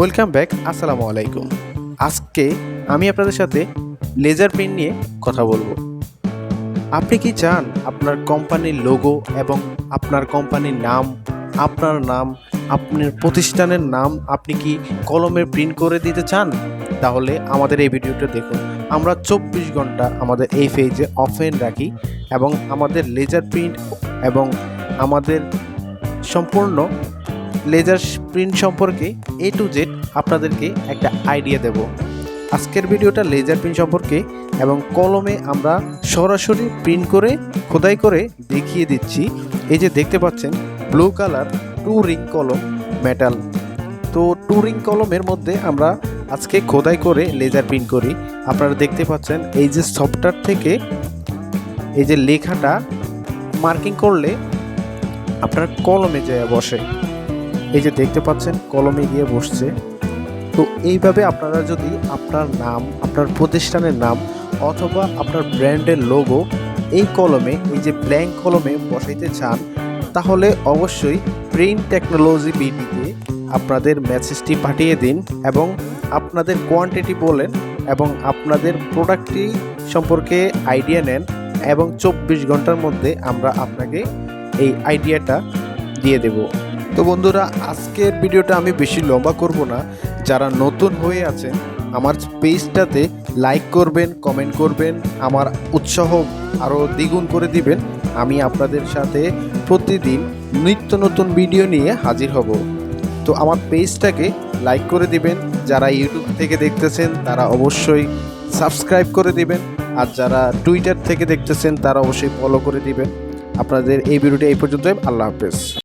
Welcome back, আসসালামু আলাইকুম। আজকে আমি আপনাদের সাথে লেজার প্রিন্ট নিয়ে কথা বলব। আপনি কি চান আপনার কোম্পানির লোগো এবং আপনার কোম্পানির নাম, আপনার নাম, আপনার প্রতিষ্ঠানের নাম আপনি কি কলমে প্রিন্ট করে দিতে চান? তাহলে আমাদের এই ভিডিওটা দেখুন। আমরা চব্বিশ ঘণ্টা আমাদের এই পেজে অফেন রাখি এবং আমাদের লেজার প্রিন্ট এবং আমাদের সম্পূর্ণ লেজার প্রিন্ট সম্পর্কে এ টু জেড আপনাদেরকে একটা আইডিয়া দেব। আজকের ভিডিওটা লেজার প্রিন্ট সম্পর্কে এবং কলমে আমরা সরাসরি প্রিন্ট করে, খোদাই করে দেখিয়ে দিচ্ছি। এই যে দেখতে পাচ্ছেন ব্লু কালার টু রিং কলম মেটাল তো টু রিং কলমের মধ্যে আমরা আজকে খোদাই করে লেজার প্রিন্ট করি। আপনারা দেখতে পাচ্ছেন, এই যে সফটওয়্যার থেকে এই যে লেখাটা মার্কিং করলে আপনার কলমে যায় বসে। এই যে দেখতে পাচ্ছেন, কলমে গিয়ে বসছে। তো এইভাবে আপনারা যদি আপনার নাম, আপনার প্রতিষ্ঠানের নাম অথবা আপনার ব্র্যান্ডের লোগো এই কলমে, এই যে ব্ল্যাঙ্ক কলমে বসাইতে চান, তাহলে অবশ্যই প্রিন্ট টেকনোলজি বিডিতে আপনাদের মেসেজটি পাঠিয়ে দিন এবং আপনাদের কোয়ান্টিটি বলেন এবং আপনাদের প্রোডাক্টটি সম্পর্কে আইডিয়া নেন এবং চব্বিশ ঘণ্টার মধ্যে আমরা আপনাকে এই আইডিয়াটা দিয়ে দেব। তো বন্ধুরা, আজকের ভিডিওটা আমি বেশি লম্বা করব না। যারা নতুন হয়ে আছেন, আমার পেজটাতে লাইক করবেন, কমেন্ট করবেন, আমার উৎসাহ আরও দ্বিগুণ করে দিবেন। আমি আপনাদের সাথে প্রতিদিন নিত্য নতুন ভিডিও নিয়ে হাজির হব। তো আমার পেজটাকে লাইক করে দিবেন। যারা ইউটিউব থেকে দেখতেছেন, তারা অবশ্যই সাবস্ক্রাইব করে দিবেন। আর যারা টুইটার থেকে দেখতেছেন, তারা অবশ্যই ফলো করে দিবেন। আপনাদের এই ভিডিওটি এই পর্যন্ত আল্লাহ হাফেজ।